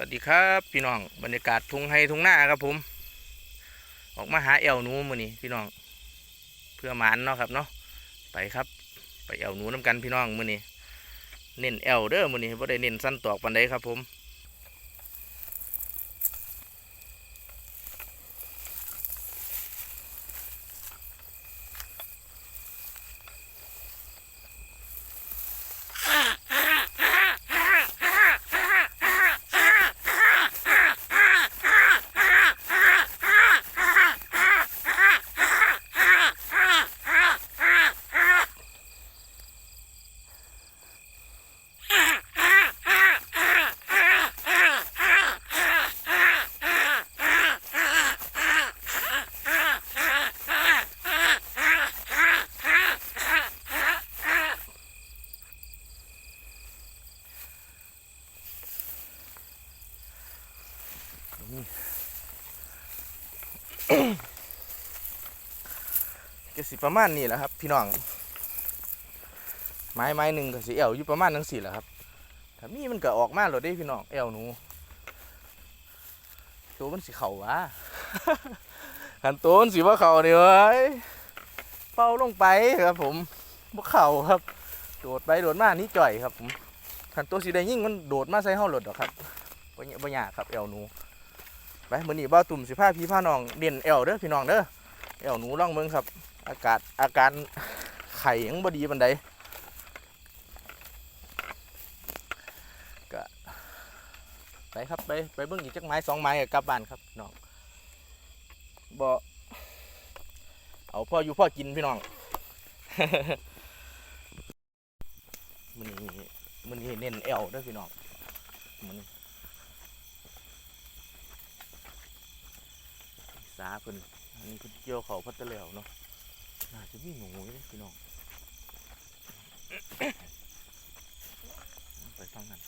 วัสดีครับพี่น้องบรรยากาศทุ่งไฮทุ่งหน้าครับผม ออกมาหาเอวหนูมือนี้พี่น้อง เพื่อหมานเนาะครับเนาะไปครับ ไปเอวหนูน้ำกันพี่น้องมือนี้เน้นเอวเด้อมือนี้ไ่ได้เน้นสั้นตอกปันใดครับผม ก็สิประมาณนี้แหละครับ พี่น้อง ไม้ไม้หนึ่งก็สิแอวอยู่ประมาณนั้งสี่แหละครับถ้ามีมันก็ออกมาหลดได้พี่น้องแอวหนูตัวมันสิเข่าวะหันตัวมันสิว่าเข่านี่เว้ยเป้าลงไปครับผมบ่เข่าครับ โดดไปโดดมานี่จ่อยครับผมหันตัวสีแดงยิ่งมันโดดมาใส่ห้องหลดหรอครับบ่ยบ่ยากครับแอวหนู ไปมื้อนี้บ่าวตุ่มสิพาพี่พาน้องเด่นแอวเด้อพี่น้องเด้อแอวหนูลองเบิ่งครับ อากาศอาการไข่ยังบ่ดีปานใดก็ไปครับไปไปเบิ่งอีกจักไม้สองไม้ก็กลับบ้านครับน้องบ่เอาพ่ออยู่พ่อกินพี่น้องมันนี้มันนี้เน้นแอวเด้วยพี่น้องมัน สาเพิ่นอันนี้เพิ่นเกี่ยวเขาพัดตะแล้วเนาะน่าจะมีหนูอยู่เด้พี่น้องไปฟังกัน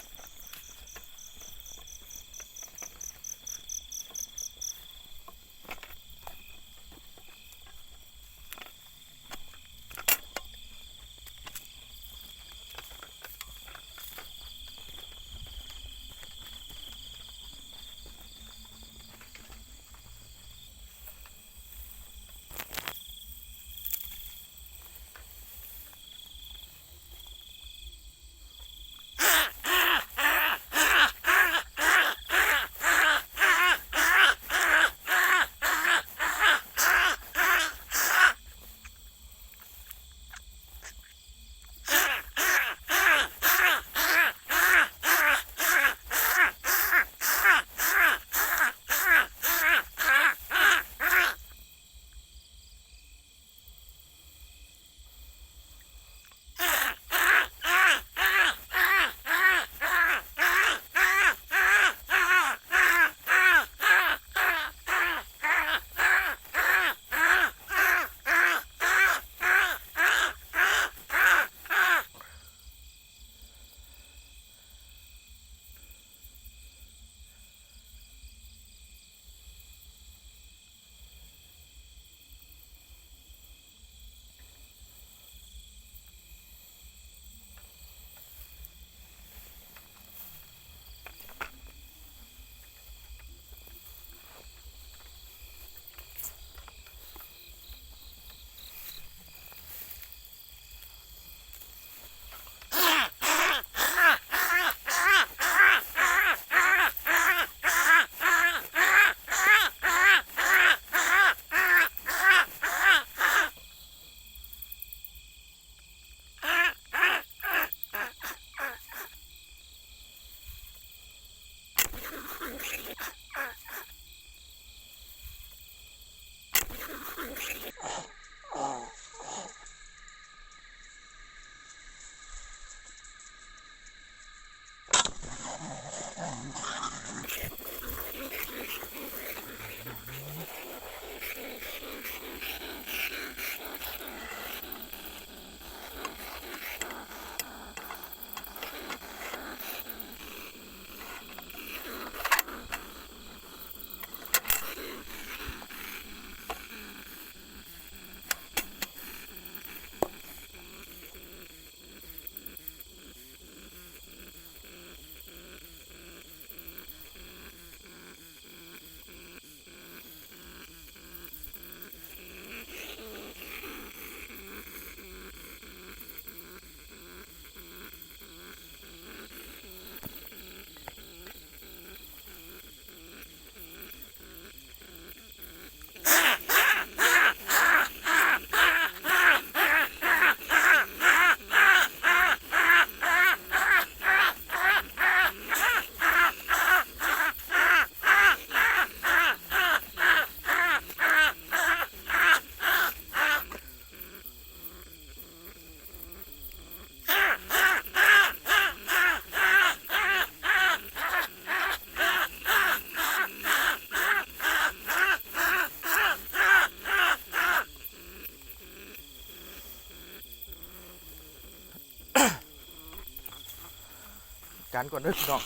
ารก่อนเด้อพี่น้อง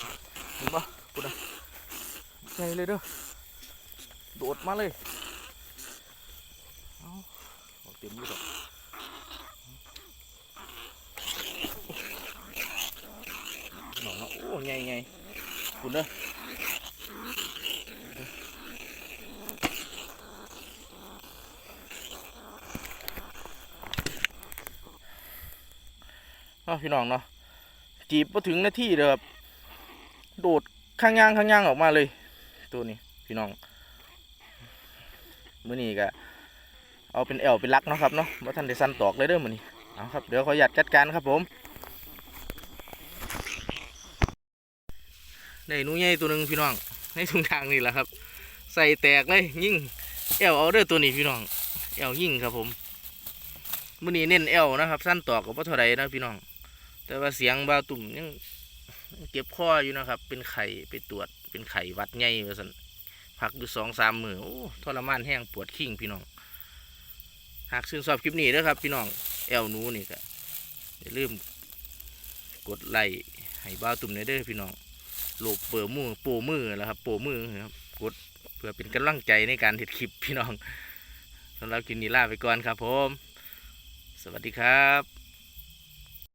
เห็นปะกูนะใหญ่เลยเด้อโดดมาเลยเอาเต็มอยู่ดอกน้องเนโอ้ใหญ่ใหญ่คุณเด้อเอาพี่น้องเนาะ จีบมาถึงนาทีเด้อครับโดดข้างย่างข้างย่างออกมาเลย ตัวนี้พี่น้องมื้อนี้ก็เอาเป็นแอวเป็นลักเนาะครับเนาะว่าท่านได้สั้นตอกเลยเด้อมื้อนี้เอาครับเดี๋ยวขอหยัดจัดการครับผมได้หนูใหญ่ตัวหนึ่งพี่น้องในถุงทางนี่แหละครับ ใส่แตกเลยยิ่งแอวเอาเด้อตัวนี้พี่น้องแอวยิ่งครับผมมื้อนี้เน้นแอวนะครับ สั้นตอกก็บ่เท่าไรนะพี่น้อง แต่ว่าเสียงบาตุ่มยังเก็บข้ออยู่นะครับ เป็นไข่ไปตรวจ เป็นไข่วัดใหญ่ว่าสันพักอยู่สองสามมือโอ้ทรมานแห้งปวดขิงพี่น้อง หากชื่นชอบคลิปนี้นะครับ พี่น้องแอลนูนี่ก็อย่าลืมกดไลค์ให้บ้าตุ่มในเด้อพี่น้องโลบเปิดมือโปมือแล้วครับ โปมือนะครับกดเพื่อเป็นกำลังใจในการเห็ดคลิปพี่น้องสำหรับคลิปนี้ลาไปก่อนครับผม สวัสดีครับ